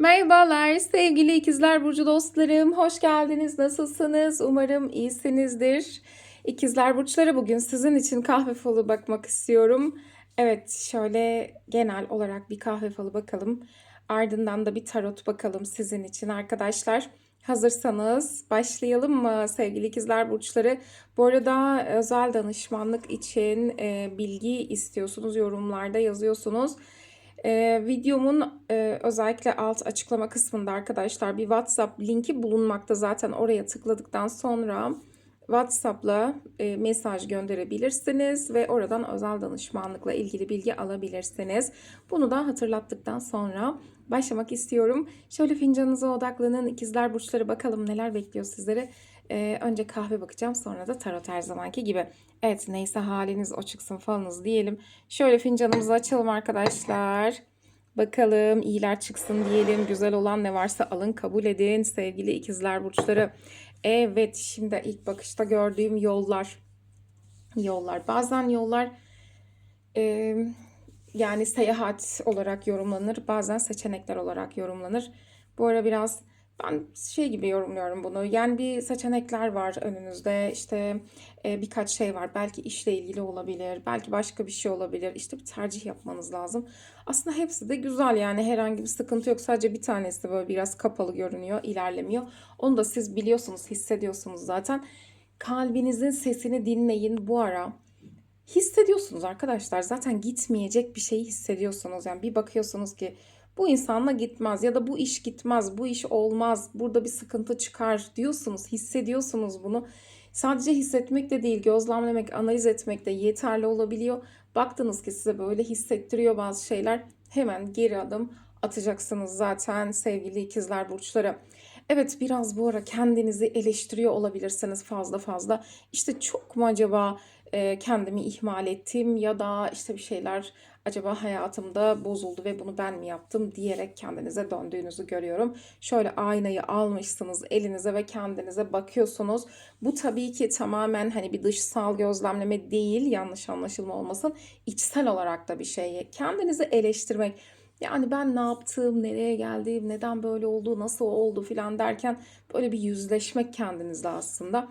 Merhabalar sevgili ikizler burcu dostlarım. Hoş geldiniz. Nasılsınız? Umarım iyisinizdir. İkizler burçları bugün sizin için kahve falı bakmak istiyorum. Evet, şöyle genel olarak bir kahve falı bakalım. Ardından da bir tarot bakalım sizin için arkadaşlar. Hazırsanız başlayalım mı sevgili ikizler burçları? Bu arada özel danışmanlık için bilgi istiyorsunuz, yorumlarda yazıyorsunuz. Ee, videomun e, özellikle alt açıklama kısmında arkadaşlar bir WhatsApp linki bulunmakta. Zaten oraya tıkladıktan sonra WhatsApp'la e, mesaj gönderebilirsiniz ve oradan özel danışmanlıkla ilgili bilgi alabilirsiniz. Bunu da hatırlattıktan sonra başlamak istiyorum. Şöyle fincanınıza odaklanın. İkizler burçları bakalım neler bekliyor sizleri. Ee, önce kahve bakacağım sonra da tarot her zamanki gibi. Evet neyse haliniz o çıksın falanız diyelim. Şöyle fincanımızı açalım arkadaşlar. Bakalım iyiler çıksın diyelim. Güzel olan ne varsa alın kabul edin sevgili ikizler burçları. Evet şimdi ilk bakışta gördüğüm yollar. Yollar. Bazen yollar e, yani seyahat olarak yorumlanır. Bazen seçenekler olarak yorumlanır. Bu ara biraz ben şey gibi yorumluyorum bunu. Yani bir seçenekler var önünüzde. İşte e, birkaç şey var. Belki işle ilgili olabilir. Belki başka bir şey olabilir. İşte bir tercih yapmanız lazım. Aslında hepsi de güzel yani herhangi bir sıkıntı yok. Sadece bir tanesi böyle biraz kapalı görünüyor, ilerlemiyor. Onu da siz biliyorsunuz, hissediyorsunuz zaten. Kalbinizin sesini dinleyin bu ara. Hissediyorsunuz arkadaşlar. Zaten gitmeyecek bir şeyi hissediyorsunuz. Yani bir bakıyorsunuz ki bu insanla gitmez ya da bu iş gitmez, bu iş olmaz, burada bir sıkıntı çıkar diyorsunuz, hissediyorsunuz bunu. Sadece hissetmek de değil, gözlemlemek, analiz etmek de yeterli olabiliyor. Baktınız ki size böyle hissettiriyor bazı şeyler. Hemen geri adım atacaksınız zaten sevgili ikizler burçları. Evet biraz bu ara kendinizi eleştiriyor olabilirsiniz fazla fazla. İşte çok mu acaba kendimi ihmal ettim ya da işte bir şeyler acaba hayatımda bozuldu ve bunu ben mi yaptım diyerek kendinize döndüğünüzü görüyorum. Şöyle aynayı almışsınız elinize ve kendinize bakıyorsunuz. Bu tabii ki tamamen hani bir dışsal gözlemleme değil yanlış anlaşılma olmasın. içsel olarak da bir şey. Kendinizi eleştirmek. Yani ben ne yaptım, nereye geldim, neden böyle oldu, nasıl oldu filan derken böyle bir yüzleşmek kendinizle aslında.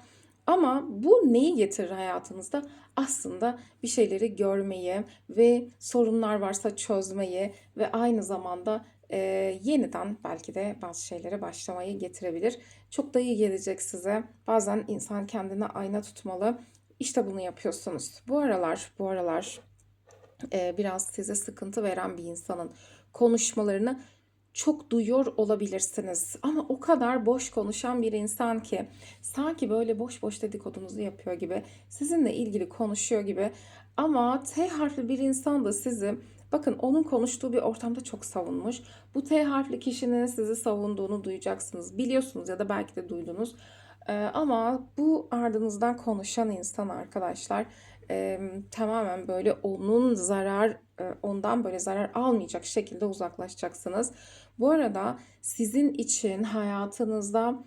Ama bu neyi getirir hayatınızda? Aslında bir şeyleri görmeyi ve sorunlar varsa çözmeyi ve aynı zamanda e, yeniden belki de bazı şeylere başlamayı getirebilir. Çok da iyi gelecek size. Bazen insan kendine ayna tutmalı. İşte bunu yapıyorsunuz. Bu aralar, bu aralar e, biraz size sıkıntı veren bir insanın konuşmalarını çok duyuyor olabilirsiniz. Ama o kadar boş konuşan bir insan ki sanki böyle boş boş dedikodunuzu yapıyor gibi, sizinle ilgili konuşuyor gibi. Ama T harfli bir insan da sizi bakın onun konuştuğu bir ortamda çok savunmuş. Bu T harfli kişinin sizi savunduğunu duyacaksınız. Biliyorsunuz ya da belki de duydunuz. Ee, ama bu ardınızdan konuşan insan arkadaşlar e, tamamen böyle onun zarar e, ondan böyle zarar almayacak şekilde uzaklaşacaksınız. Bu arada sizin için hayatınızda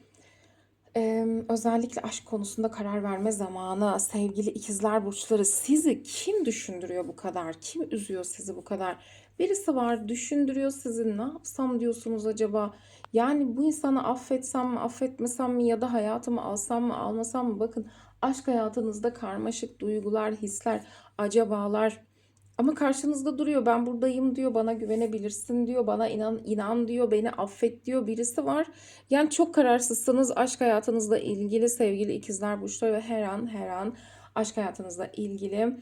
e, özellikle aşk konusunda karar verme zamanı sevgili ikizler burçları sizi kim düşündürüyor bu kadar? Kim üzüyor sizi bu kadar? Birisi var düşündürüyor sizi ne yapsam diyorsunuz acaba? Yani bu insanı affetsem mi affetmesem mi ya da hayatımı alsam mı almasam mı? Bakın aşk hayatınızda karmaşık duygular, hisler, acabalar ama karşınızda duruyor. Ben buradayım diyor. Bana güvenebilirsin diyor. Bana inan inan diyor. Beni affet diyor. Birisi var. Yani çok kararsızsınız aşk hayatınızla ilgili sevgili ikizler burçları ve her an her an aşk hayatınızla ilgili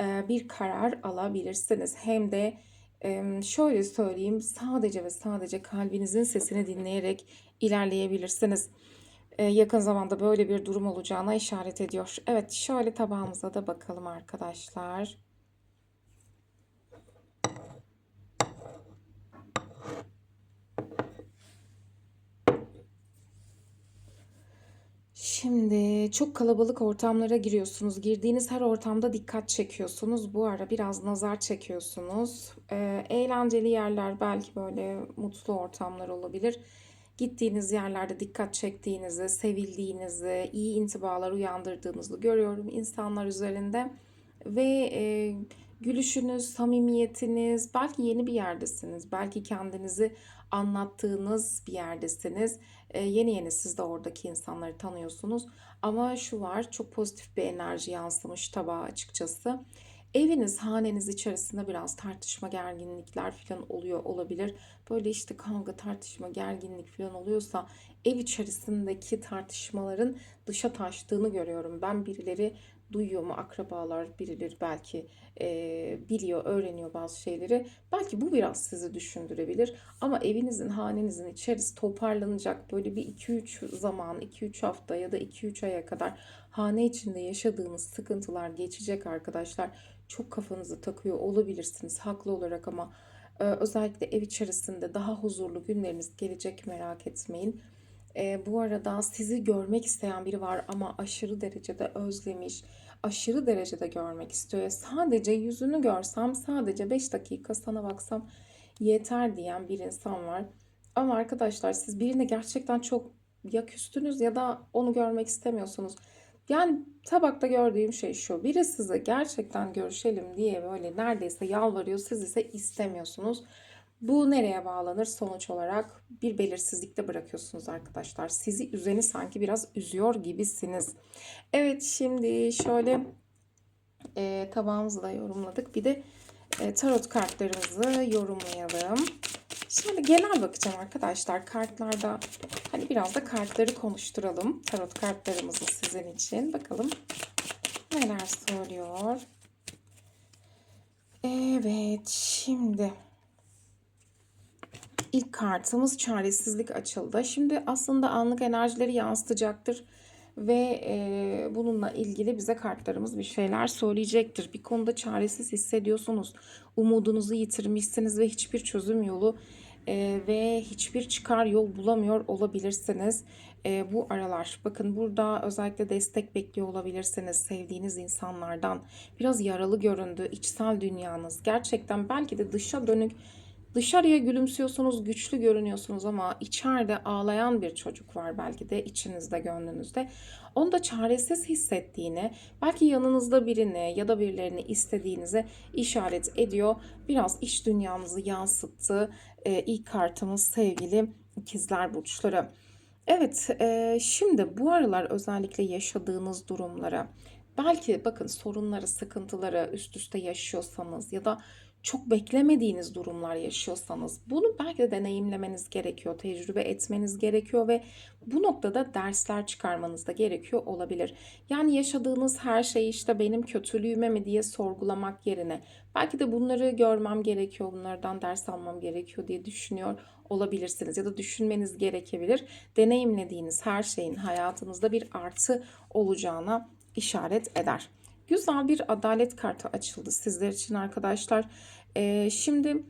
bir karar alabilirsiniz. Hem de şöyle söyleyeyim sadece ve sadece kalbinizin sesini dinleyerek ilerleyebilirsiniz. Yakın zamanda böyle bir durum olacağına işaret ediyor. Evet şöyle tabağımıza da bakalım arkadaşlar. Şimdi çok kalabalık ortamlara giriyorsunuz. Girdiğiniz her ortamda dikkat çekiyorsunuz. Bu ara biraz nazar çekiyorsunuz. Ee, eğlenceli yerler belki böyle mutlu ortamlar olabilir. Gittiğiniz yerlerde dikkat çektiğinizi, sevildiğinizi, iyi intibalar uyandırdığınızı görüyorum insanlar üzerinde. Ve e, gülüşünüz, samimiyetiniz, belki yeni bir yerdesiniz. Belki kendinizi anlattığınız bir yerdesiniz. Eee, yeni yeni siz de oradaki insanları tanıyorsunuz. Ama şu var, çok pozitif bir enerji yansımış tabağa açıkçası. Eviniz, haneniz içerisinde biraz tartışma, gerginlikler falan oluyor olabilir. Böyle işte kavga, tartışma, gerginlik falan oluyorsa ev içerisindeki tartışmaların dışa taştığını görüyorum. Ben birileri duyuyor mu akrabalar, birileri belki eee, biliyor, öğreniyor bazı şeyleri. Belki bu biraz sizi düşündürebilir. Ama evinizin, hanenizin içerisi toparlanacak. Böyle bir 2-3 zaman, 2-3 hafta ya da 2-3 aya kadar hane içinde yaşadığınız sıkıntılar geçecek arkadaşlar. Çok kafanızı takıyor olabilirsiniz haklı olarak ama e, özellikle ev içerisinde daha huzurlu günleriniz gelecek merak etmeyin. E, bu arada sizi görmek isteyen biri var ama aşırı derecede özlemiş, aşırı derecede görmek istiyor. Sadece yüzünü görsem, sadece 5 dakika sana baksam yeter diyen bir insan var. Ama arkadaşlar siz birine gerçekten çok ya küstünüz ya da onu görmek istemiyorsunuz. Yani tabakta gördüğüm şey şu. Biri size gerçekten görüşelim diye böyle neredeyse yalvarıyor. Siz ise istemiyorsunuz. Bu nereye bağlanır? Sonuç olarak bir belirsizlikte bırakıyorsunuz arkadaşlar. Sizi üzeni sanki biraz üzüyor gibisiniz. Evet şimdi şöyle e, tabağımızı da yorumladık. Bir de e, tarot kartlarımızı yorumlayalım. Şimdi genel bakacağım arkadaşlar. Kartlarda hani biraz da kartları konuşturalım. Tarot kartlarımızı sizin için. Bakalım neler söylüyor. Evet şimdi ilk kartımız çaresizlik açıldı. Şimdi aslında anlık enerjileri yansıtacaktır ve e, bununla ilgili bize kartlarımız bir şeyler söyleyecektir. Bir konuda çaresiz hissediyorsunuz, umudunuzu yitirmişsiniz ve hiçbir çözüm yolu e, ve hiçbir çıkar yol bulamıyor olabilirsiniz. E, bu aralar bakın burada özellikle destek bekliyor olabilirsiniz sevdiğiniz insanlardan. Biraz yaralı göründü içsel dünyanız. Gerçekten belki de dışa dönük Dışarıya gülümsüyorsunuz, güçlü görünüyorsunuz ama içeride ağlayan bir çocuk var belki de içinizde, gönlünüzde. Onu da çaresiz hissettiğini, belki yanınızda birini ya da birilerini istediğinize işaret ediyor. Biraz iç dünyanızı yansıttı. Ee, ilk kartımız sevgili ikizler burçları. Evet, e, şimdi bu aralar özellikle yaşadığınız durumlara, belki bakın sorunları, sıkıntıları üst üste yaşıyorsanız ya da çok beklemediğiniz durumlar yaşıyorsanız bunu belki de deneyimlemeniz gerekiyor, tecrübe etmeniz gerekiyor ve bu noktada dersler çıkarmanız da gerekiyor olabilir. Yani yaşadığınız her şeyi işte benim kötülüğüme mi diye sorgulamak yerine belki de bunları görmem gerekiyor, bunlardan ders almam gerekiyor diye düşünüyor olabilirsiniz ya da düşünmeniz gerekebilir. Deneyimlediğiniz her şeyin hayatınızda bir artı olacağına işaret eder. Güzel bir adalet kartı açıldı sizler için arkadaşlar. Ee, şimdi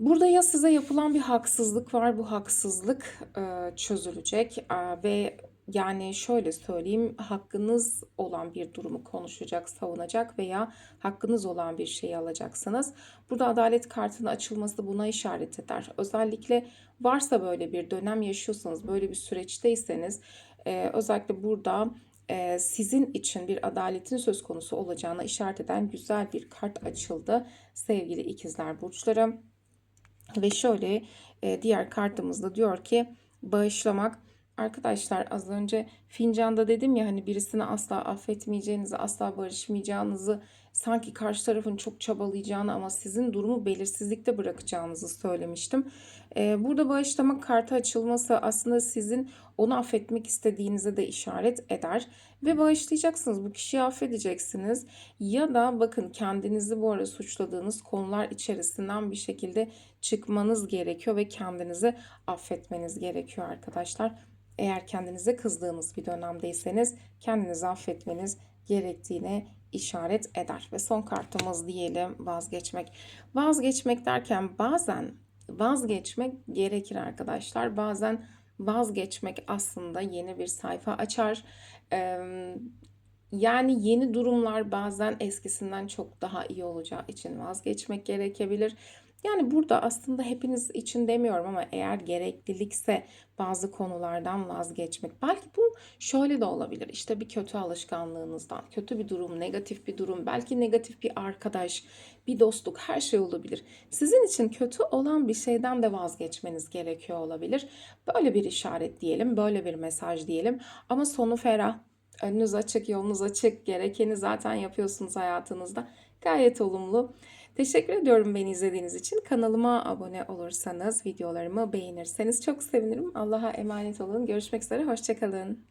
burada ya size yapılan bir haksızlık var. Bu haksızlık e, çözülecek e, ve yani şöyle söyleyeyim hakkınız olan bir durumu konuşacak, savunacak veya hakkınız olan bir şeyi alacaksınız. Burada adalet kartının açılması buna işaret eder. Özellikle varsa böyle bir dönem yaşıyorsanız, böyle bir süreçteyseniz e, özellikle burada sizin için bir adaletin söz konusu olacağına işaret eden güzel bir kart açıldı sevgili ikizler burçları. Ve şöyle e, diğer kartımızda diyor ki bağışlamak. Arkadaşlar az önce fincanda dedim ya hani birisini asla affetmeyeceğinizi, asla barışmayacağınızı, sanki karşı tarafın çok çabalayacağını ama sizin durumu belirsizlikte bırakacağınızı söylemiştim. Ee, burada bağışlama kartı açılması aslında sizin onu affetmek istediğinize de işaret eder. Ve bağışlayacaksınız, bu kişiyi affedeceksiniz. Ya da bakın kendinizi bu ara suçladığınız konular içerisinden bir şekilde çıkmanız gerekiyor ve kendinizi affetmeniz gerekiyor arkadaşlar. Eğer kendinize kızdığınız bir dönemdeyseniz kendinizi affetmeniz gerektiğine işaret eder. Ve son kartımız diyelim vazgeçmek. Vazgeçmek derken bazen vazgeçmek gerekir arkadaşlar. Bazen vazgeçmek aslında yeni bir sayfa açar. Yani yeni durumlar bazen eskisinden çok daha iyi olacağı için vazgeçmek gerekebilir. Yani burada aslında hepiniz için demiyorum ama eğer gereklilikse bazı konulardan vazgeçmek. Belki bu şöyle de olabilir. İşte bir kötü alışkanlığınızdan, kötü bir durum, negatif bir durum, belki negatif bir arkadaş, bir dostluk, her şey olabilir. Sizin için kötü olan bir şeyden de vazgeçmeniz gerekiyor olabilir. Böyle bir işaret diyelim, böyle bir mesaj diyelim. Ama sonu ferah. Önünüz açık, yolunuz açık. Gerekeni zaten yapıyorsunuz hayatınızda. Gayet olumlu. Teşekkür ediyorum beni izlediğiniz için. Kanalıma abone olursanız, videolarımı beğenirseniz çok sevinirim. Allah'a emanet olun. Görüşmek üzere, hoşçakalın.